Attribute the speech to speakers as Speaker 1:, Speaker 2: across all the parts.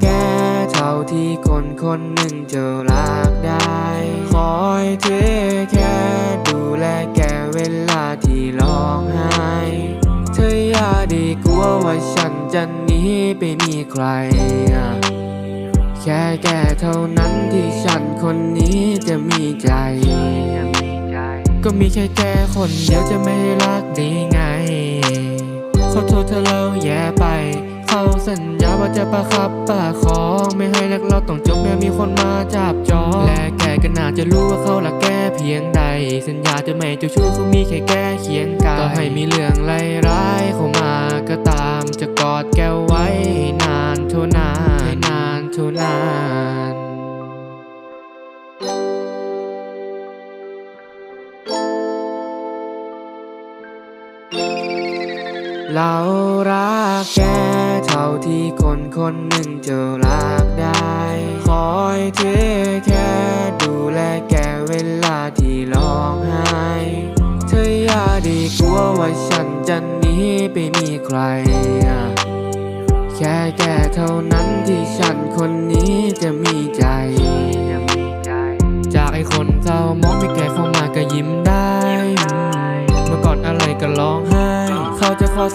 Speaker 1: แคนคนหนึ่งจะรักได้ คอยเทแค่ดูแลแกเวลาที่ร้องไห้เธออย่าได้กลัวว่าฉันจะหนีไปมีใคร แค่แกเท่านั้นที่ฉันคนนี้จะมีใจ ก็มีแค่แกคนเดียวจะไม่รักได้ไงขอโทษเธอเราแย่ไป เขาสัญญาว่าจะประคับประคองไม่ให้รักเราต้องจบแม้มีคนมาจับจองและแกก็น่าจะรู้ว่าเขารักแกเพียงใด สัญญาจะไม่เจ้าชู้เขามีแค่แกเคียงกายต่อให้มีเรื่องไร้ายเข้ามาก็ตามจะกอดแกไว้นานเท่านานนานเท่านานเรารักแก ที่คนคนหนึ่งจะรักได้ คอยเทแค่ดูแลแกเวลาที่ร้องไห้ เธออย่าได้กลัวว่าฉันจะหนีไปมีใคร แค่แกเท่านั้นที่ฉันคนนี้จะมีใจ จากไอ้คนเศร้ามองไม่แก่เข้าม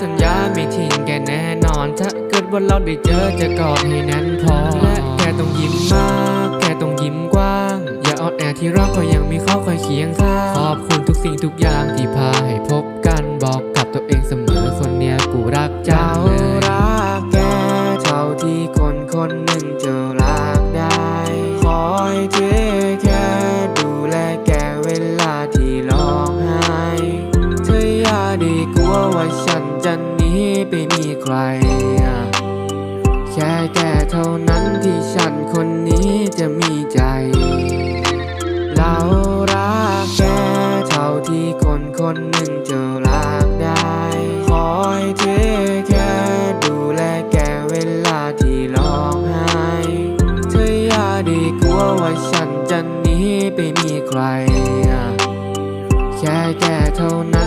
Speaker 1: สัญญาไม่ทิ้งแกแน่นอน ถ้าเกิดว่าเราได้เจอจะกอดให้แน่นพอ และแกต้องยิ้มมาก แกต้องยิ้มกว้าง อย่าอ่อนแอที่รักก็ยังมีเขาคอยเคียงข้างขอบคุณทุกสิ่งทุกอย่างที่พาให้พบกันบอกกับตัวเองเสมอคนเนี้ยกูรักจังเลยรักแกเท่าที่คนคนหนึ่งจะรักได้คอยเทแค่ดูแลแกเวลาที่ร้องไห้เธออย่าได้กลัวว่าฉัน ใครแค่แกเท่านั้นที่ฉันคนนี้จะมีใจ เรารักแกเท่าที่คนคนหนึ่งจะรักได้ คอยเทแค่ดูแลแกเวลาที่ร้องไห้ เธออย่าได้กลัวว่าฉันจะหนีไปมีใคร แค่แกเท่านั้น